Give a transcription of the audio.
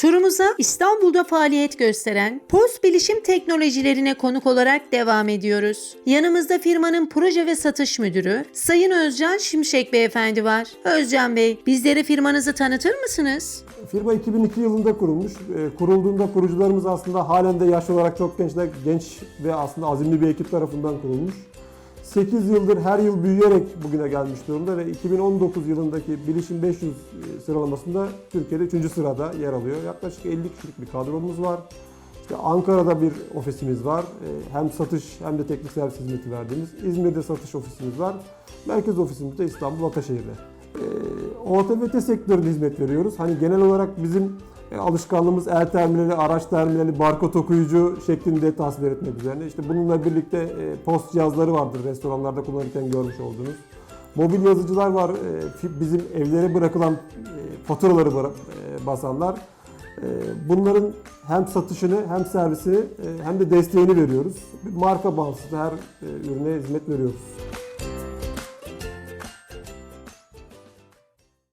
Turumuza İstanbul'da faaliyet gösteren Post Bilişim Teknolojilerine konuk olarak devam ediyoruz. Yanımızda firmanın proje ve satış müdürü Sayın Özcan Şimşek Beyefendi var. Özcan Bey, bizlere firmanızı tanıtır mısınız? Firma 2002 yılında kurulmuş. E, kurulduğunda kurucularımız aslında halen de yaş olarak çok gençler, genç ve aslında azimli bir ekip tarafından kurulmuş. 8 yıldır her yıl büyüyerek bugüne gelmiş durumda ve 2019 yılındaki Bilişim 500 sıralamasında Türkiye'de 3. sırada yer alıyor. Yaklaşık 50 kişilik bir kadromuz var. İşte Ankara'da bir ofisimiz var. E, Hem satış hem de teknik servis hizmeti verdiğimiz. İzmir'de satış ofisimiz var. Merkez ofisimiz de İstanbul Ataşehir'de. E, OTBT sektöründe hizmet veriyoruz. Hani genel olarak bizim e, alışkanlığımız el terminali, araç terminali, barkod okuyucu şeklinde tasvir etmek üzerine. İşte bununla birlikte e, post cihazları vardır restoranlarda kullanırken görmüş olduğunuz. Mobil yazıcılar var. e, Bizim evlere bırakılan faturaları basanlar. Bunların hem satışını hem servisini hem de desteğini veriyoruz. Marka bağımsız her ürüne hizmet veriyoruz.